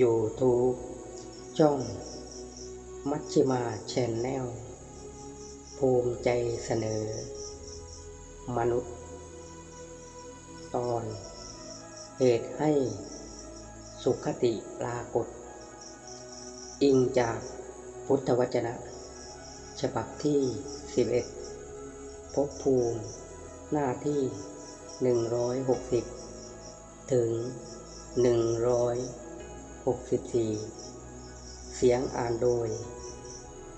YouTube จ้อง มัชชิมาแชนแนล ภูมิใจเสนอ มนุษย์ ตอน เหตุให้สุขติปรากฏ อิงจากพุทธวจนะ ฉบับที่ 11 พบภูมิ หน้าที่ 160 ถึง 64 เสียงอ่านโดย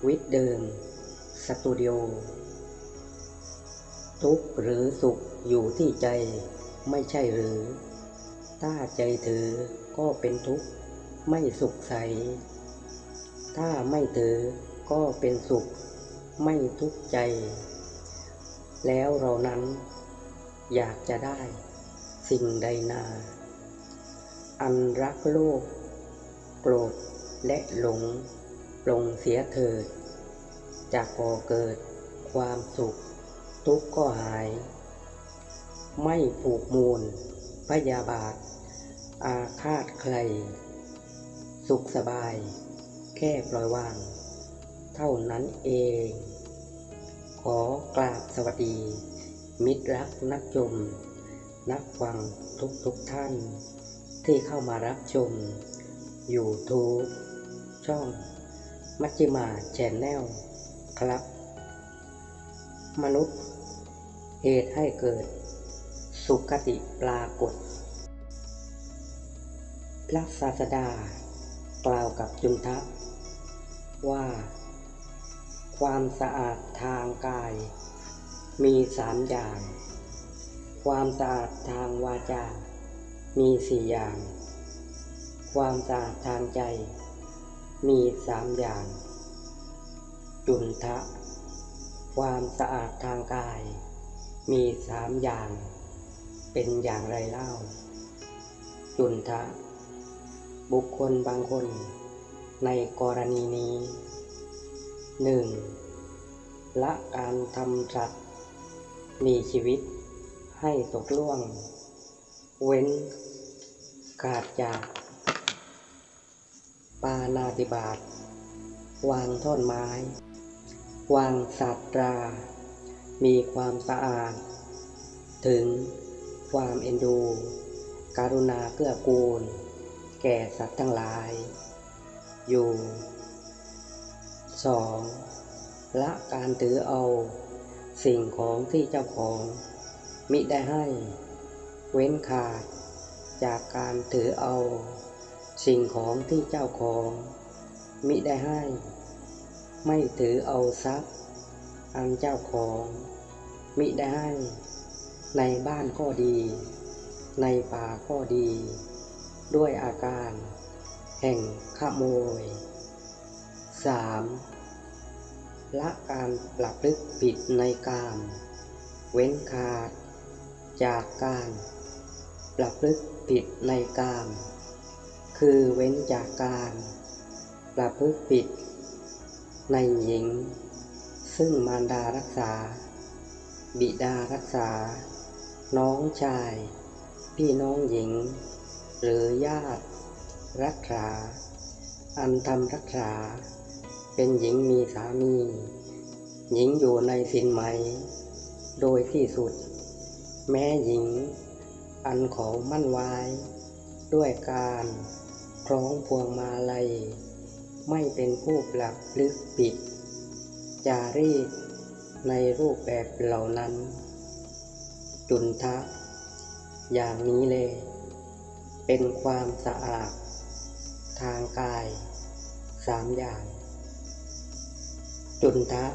วิทย์เดิม สตูดิโอ ทุกหรือสุขอยู่ที่ใจไม่ใช่หรือ ถ้าใจถือก็เป็นทุกข์ไม่สุขใส ถ้าไม่ถือก็เป็นสุข ไม่ทุกข์ใจ แล้วเรานั้นอยากจะได้สิ่งใดนา อันรักโลก โกรธและหลงปลงเสียเถิดจากก่อเกิดความสุข ทุกข์ก็หาย ไม่ผูกมูล พยาบาท อาฆาตใคร สุขสบาย แค่ปล่อยวาง เท่านั้นเอง ขอกราบสวัสดี มิตรรักนักชมนักฟังทุกทุกท่าน ที่เข้ามารับชม YouTube ช่องมัชจิมาแชนแนลครับ มนุษย์เหตุให้เกิด สุขติปรากฏ พระศาสดากล่าวกับจุนทะ ว่า ความสะอาดทางกาย มีสามอย่าง ความสะอาดทางวาจา มีสี่อย่าง ความสะอาดทางใจ มีสามอย่าง จุนทะ ความสะอาดทางกาย มีสามอย่าง เป็นอย่างไรเล่า จุนทะ บุคคลบางคน ในกรณีนี้หนึ่งละการทำสัตว์ มีชีวิตให้ตกล่วง เว้น ขาดจาก ปานาติบาต วางท่อนไม้ วางสัตรา มีความสะอาด ถึงความเอ็นดู การุณาเกื้อกูล แก่สัตว์ทั้งหลาย อยู่สองละการถือเอา สิ่งของที่เจ้าของ มิได้ให้ เว้นขาดจากการถือเอา สิ่งของที่เจ้าของมิได้ให้ ไม่ถือเอาทรัพย์ อันเจ้าของมิได้ให้ ในบ้านก็ดี ในป่าก็ดี ด้วยอาการ แห่งขโมย 3. ละการปรับลึกผิดในกาม เว้นขาด จากการปรับลึกผิดในกาม คือเว้นจากการปรับลึกผิด ในหญิง ซึ่งมารดารักษา บิดารักษา น้องชาย พี่น้องหญิง หรือญาติ รักษา อันทำรักษา เป็นหญิงมีสามี หญิงอยู่ในสินไหม โดยที่สุด แม้หญิง อันเขามั่นไว้ด้วยการ คล้องพวงมาลัย ไม่เป็นผู้ปรับลึกปิด จารีตในรูปแบบเหล่านั้น จุนทะ อย่างนี้เลย เป็นความสะอาด ทางกายสามอย่าง จุนทะ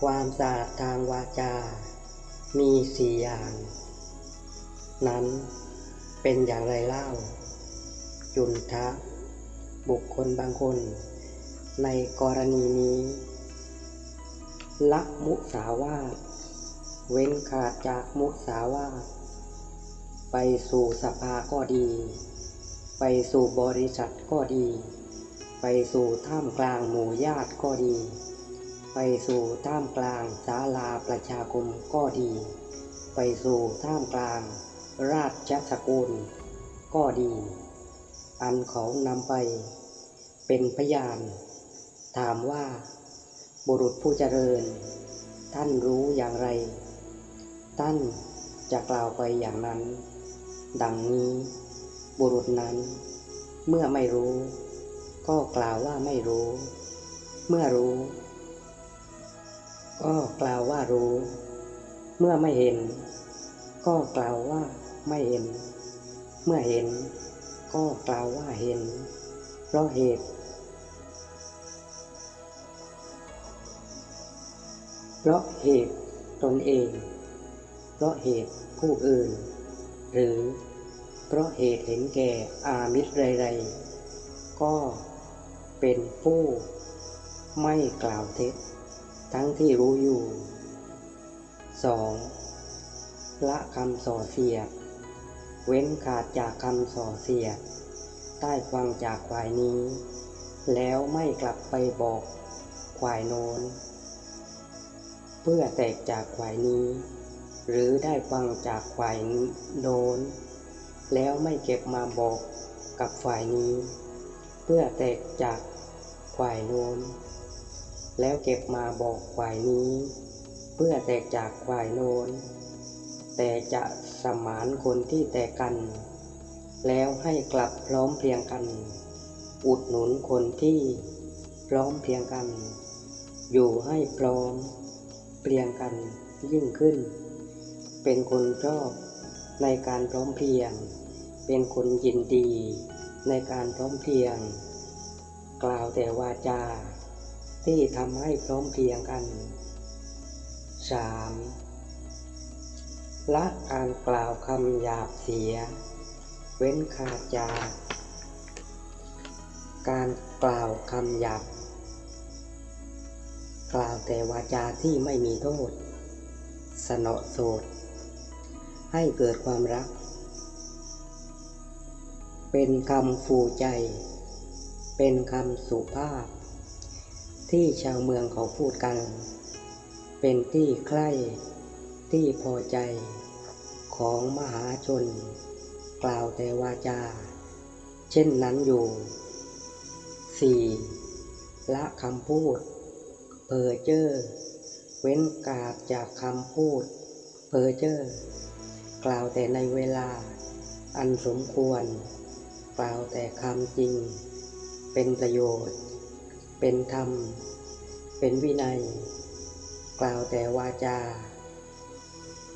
ความสะอาดทางวาจา มีสี่อย่าง นั้นเป็นอย่างไรเล่า จุนทะ บุคคลบางคน ในกรณีนี้ ละมุสาวาทเว้นขาดจากมุสาวาทไปสู่สภาก็ดี ไปสู่บริษัทก็ดี ไปสู่ท่ามกลางหมู่ญาติก็ดี ไปสู่ท่ามกลางศาลาประชาคมก็ดี ไปสู่ท่ามกลางราชสกุลก็ดี อันเขานำไปเป็นพยาน ถามว่า บุรุษผู้เจริญ ท่านรู้อย่างไร ท่านจะกล่าวไปอย่างนั้น ดังนี้ บุรุษนั้น เมื่อไม่รู้ ก็กล่าวว่าไม่รู้ เมื่อรู้ ก็กล่าวว่ารู้ เมื่อไม่เห็น ก็กล่าวว่าไม่เห็น เมื่อเห็น ก็กล่าวว่าเห็น เพราะเหตุ เพราะเหตุตนเอง เพราะเหตุผู้อื่น หรือเพราะเหตุเห็นแก่อามิตรไรๆก็เป็นผู้ไม่กล่าวเท็จ ทั้งที่รู้อยู่ 2. ละคำส่อเสียด เว้นขาดจากคำส่อเสียด ใต้ฟังจากควายนี้ แล้วไม่กลับไปบอกควายโน้น เพื่อแตกจากควายนี้ หรือได้ฟังจากควายโน้น แล้วไม่เก็บมาบอกกับฝ่ายนี้ เพื่อแตกจากควายโน้น แล้วเก็บมาบอกควายนี้ เพื่อแตกจากควายโน้น แต่จะ สมานคนที่แตกกัน แล้วให้กลับพร้อมเพรียงกัน อุดหนุนคนที่พร้อมเพรียงกัน อยู่ให้พร้อมเพรียงกันยิ่งขึ้น เป็นคนชอบในการพร้อมเพรียง เป็นคนยินดีในการพร้อมเพรียง กล่าวแต่วาจาที่ทำให้พร้อมเพรียงกัน 3. ละการกล่าวคำหยาบเสีย เว้นขาดจากการกล่าวคำหยาบ กล่าวแต่วาจาที่ไม่มีโทษ สนอโสด ให้เกิดความรัก เป็นคำฟูใจ เป็นคำสุภาพ ที่ชาวเมืองเขาพูดกัน เป็นที่ใคร่ที่พอใจ ของมหาชน กล่าวแต่วาจา เช่นนั้นอยู่ 4. ละคำพูดเพอเจอร์เว้นกาบจากคำพูดเพอเจอร์กล่าวแต่ในเวลา อันสมควร กล่าวแต่คำจริง เป็นประโยชน์ เป็นธรรม เป็นวินัย กล่าวแต่วาจา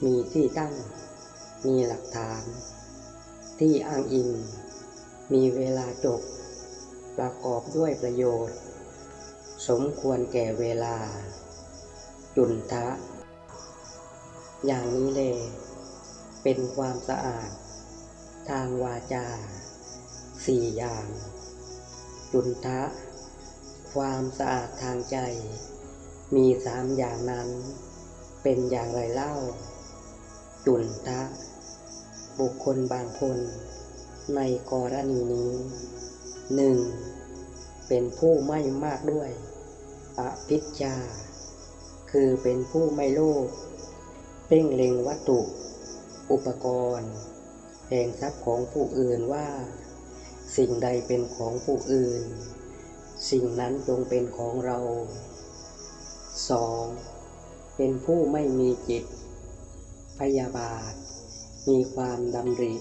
มีที่ตั้ง มีหลักฐาน ที่อ้างอิง มีเวลาจบ ประกอบด้วยประโยชน์ สมควรแก่เวลา จุนทะ อย่างนี้เลย เป็นความสะอาด ทางวาจาสี่อย่าง จุนทะ ความสะอาดทางใจ มีสามอย่างนั้น เป็นอย่างไรเล่า จุนทะ บุคคลบางคน ในกรณีนี้หนึ่งเป็นผู้ไม่มากด้วย อภิชาคือเป็นผู้ไม่โลภเพ่งเล็งวัตถุ อุปกรณ์แห่งทรัพย์ของผู้อื่นว่า สิ่งใดเป็นของผู้อื่น สิ่งนั้นจงเป็นของเรา 2. เป็นผู้ไม่มีจิต พยาบาท มีความดำริ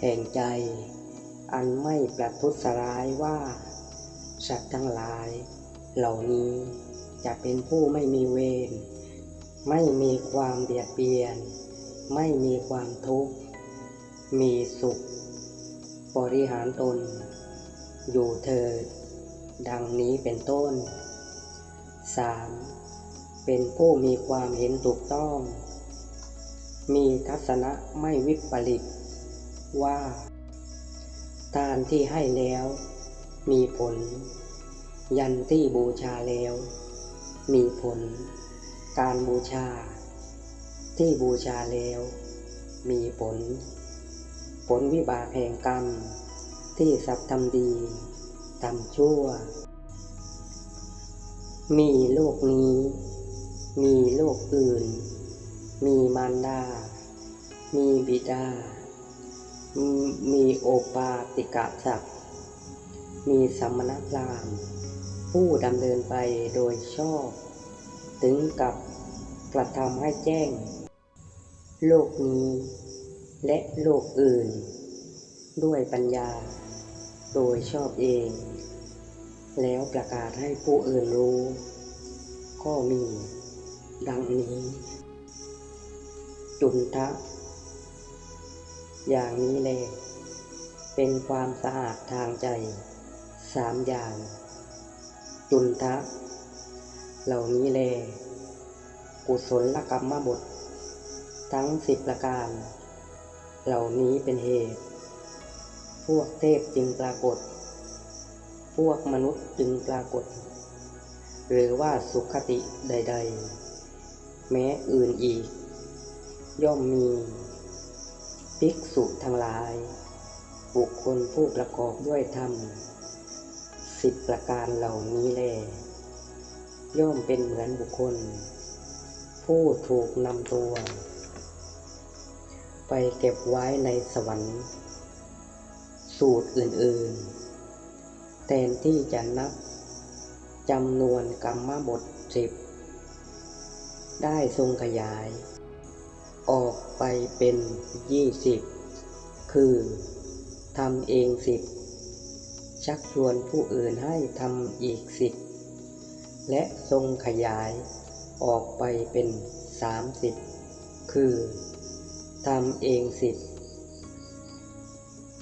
แห่งใจ อันไม่ประทุษร้ายว่า สัตว์ทั้งหลาย เหล่านี้จะเป็นผู้ไม่มีเวร ไม่มีความเบียดเบียน ไม่มีความทุกข์ มีสุข บริหารตน อยู่เถิด ดังนี้เป็นต้น 3. เป็นผู้มีความเห็นถูกต้อง มีทัศนะไม่วิปริตว่า ทานที่ให้แล้ว มีผล ยันที่บูชาแล้ว มีผล การบูชา ที่บูชาแล้ว มีผล ผลวิบากแห่งกรรม ที่สัตว์ทำดีทำชั่ว มีโลกนี้ มีโลกอื่น มีมารดา มีบิดา มีโอปาติกะศักดิ์มีสมณพราหมณ์ ผู้ดำเนินไปโดยชอบ ถึงกับกระทำให้แจ้ง โลกนี้ และโลกอื่น ด้วยปัญญา โดยชอบเอง แล้วประกาศให้ผู้อื่นรู้ ก็มีดังนี้ จุนทะ อย่างนี้แล เป็นความสะอาดทางใจสามอย่าง จุนทะ เหล่านี้แล กุศลกรรมบท ทั้งสิบประการ เหล่านี้เป็นเหตุ พวกเทพจึงปรากฏ พวกมนุษย์จึงปรากฏ หรือว่าสุขติใด ๆ แม้อื่นอีก ย่อมมีภิกษุทั้งหลาย บุคคลผู้ประกอบด้วยธรรมสิบประการเหล่านี้แล ย่อมเป็นเหมือนบุคคล ผู้ถูกนำตัว ไปเก็บไว้ในสวรรค์ สูตรอื่นๆแทนที่จะนับจำนวนกรรมบทสิบได้ทรงขยาย ออกไปเป็นยี่สิบคือทำเองสิบชักชวนผู้อื่นให้ทำอีกสิบและทรงขยายออกไปเป็นสามสิบคือทำเองสิบ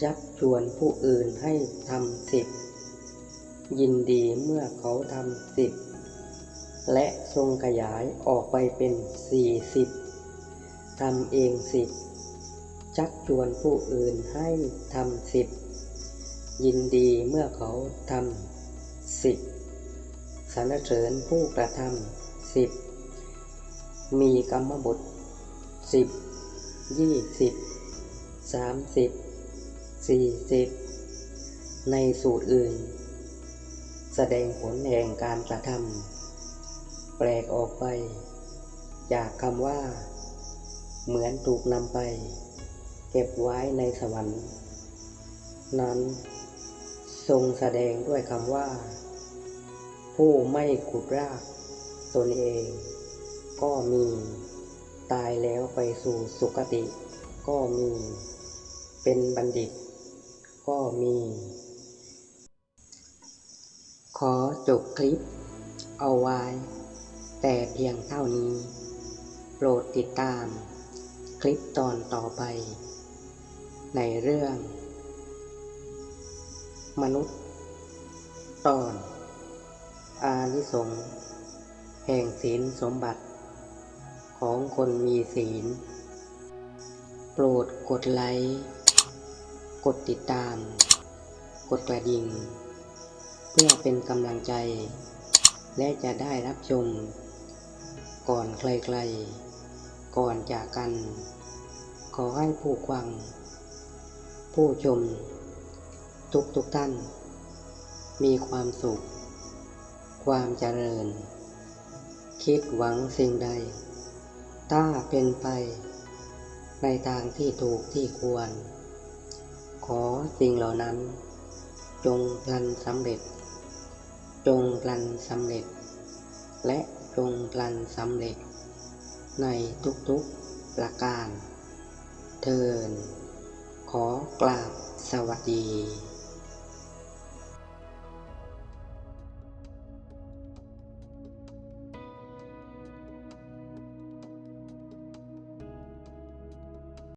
ชักชวนผู้อื่นให้ทำสิบยินดีเมื่อเขาทำสิบและทรงขยายออกไปเป็นสี่สิบ ทำเองสิบชักชวนผู้อื่นให้ทำสิบยินดีเมื่อเขาทำสิบสรรเสริญผู้กระทำสิบมีกรรมบทสิบยี่สิบสามสิบสี่สิบในสูตรอื่น แสดงผลแห่งการกระทำแปลกออกไป จากคำว่า เหมือนถูกนำไป เก็บไว้ในสวรรค์ นั้น ทรงแสดงด้วยคำว่า ผู้ไม่ขุดรากตนเอง ก็มีตายแล้วไปสู่สุคติ ก็มี เป็นบัณฑิต ก็มี ขอจบคลิป เอาไว้ แต่เพียงเท่านี้ โปรดติดตาม ลิปตอนต่อไป ในเรื่อง มนุษย์ ตอน อานิสงส์แห่งศีลสมบัติ ของคนมีศีล โปรดกดไลค์ กดติดตาม กดกระดิ่ง เพื่อเป็นกำลังใจ และจะได้รับชม ก่อนใครๆ ก่อนจากกัน ขอให้ผู้ฟัง ผู้ชม ทุกทุกท่าน มีความสุข ความเจริญ คิดหวังสิ่งใด ถ้าเป็นไป ในทางที่ถูกที่ควร ขอสิ่งเหล่านั้น จงพลันสำเร็จ จงพลันสำเร็จ และจงพลันสำเร็จ ในทุกๆประการ เทินขอกราบสวัสดี